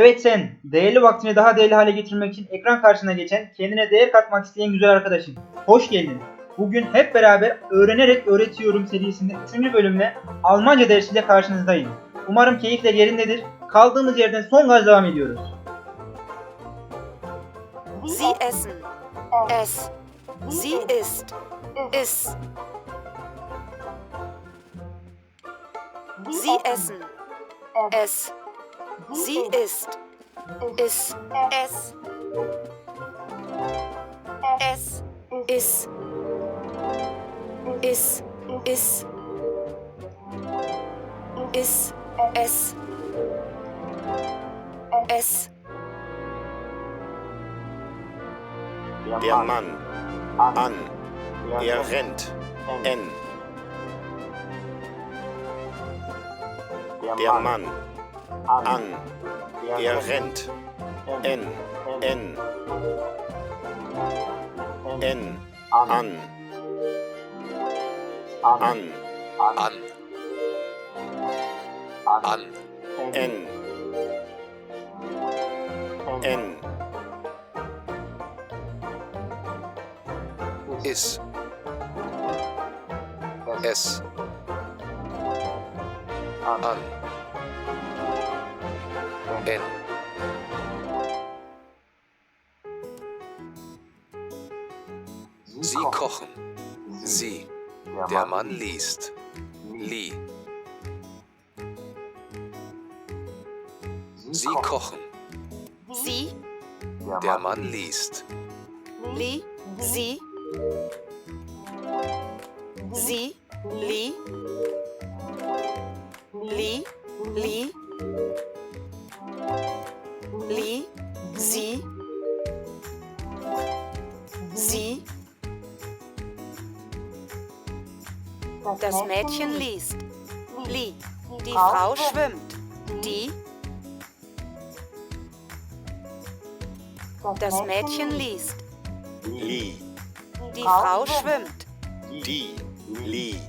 Evet sen, değerli vaktini daha değerli hale getirmek için ekran karşısına geçen, kendine değer katmak isteyen güzel arkadaşım. Hoş geldin. Bugün hep beraber Öğrenerek Öğretiyorum serisinde 3. bölümle Almanca dersiyle karşınızdayım. Umarım keyifler yerindedir. Kaldığımız yerden son gaz devam ediyoruz. Sie essen. Es. Sie isst. Iss. Sie essen. Es. Sie isst. Iss. Es. Es. Iss. Iss. Iss. Iss. Es. Es. Der Mann. An. Er rennt. N. Der Mann. An. Er rennt. N. N. N. An. An. an, an, N. N. is, es, an, en, Sie kochen, sie, der Mann liest, li. Sie kochen, Sie. der Mann liest, Li, sie. Sie, li. Li, Li, sie. Sie. Das Mädchen liest. Li. Die Frau schwimmt. Die. Das Mädchen liest. Li. Die Frau schwimmt. Die. Li.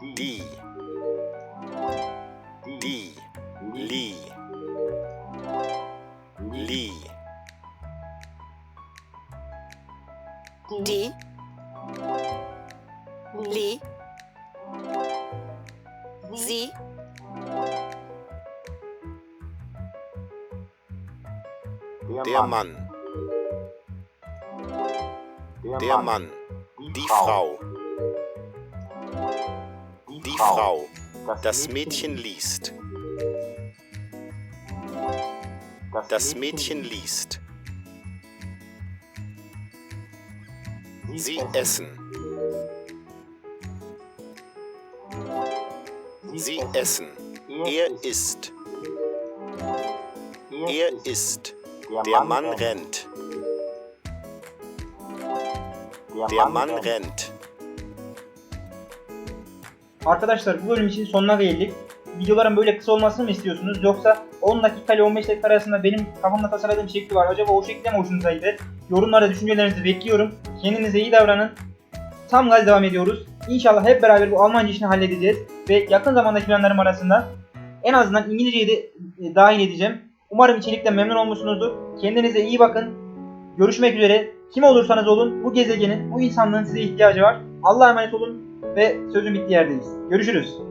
Die. Die. Li. Li. Die. Li. Sie. Der Mann. Der Mann. Die Frau. Frau. Das Mädchen liest. Das Mädchen liest. Sie essen. Sie essen. Er isst. Er isst. Der Mann rennt. Der Mann rennt. Arkadaşlar bu bölüm için sonuna geldik. Videoların böyle kısa olmasını mı istiyorsunuz yoksa 10 dakika ile 15 dakika arasında benim kafamda tasarladığım şekli var. Acaba o şekilde mi hoşunuza gider? Yorumlarda düşüncelerinizi bekliyorum. Kendinize iyi davranın. Tam gaz devam ediyoruz. İnşallah hep beraber bu Almanca işini halledeceğiz. Ve yakın zamandaki planlarım arasında en azından İngilizceyi de e, dahil edeceğim. Umarım içerikten memnun olmuşsunuzdur. Kendinize iyi bakın. Görüşmek üzere. Kim olursanız olun bu gezegenin, bu insanlığın size ihtiyacı var. Allah'a emanet olun ve sözün bittiği yerdeyiz. Görüşürüz.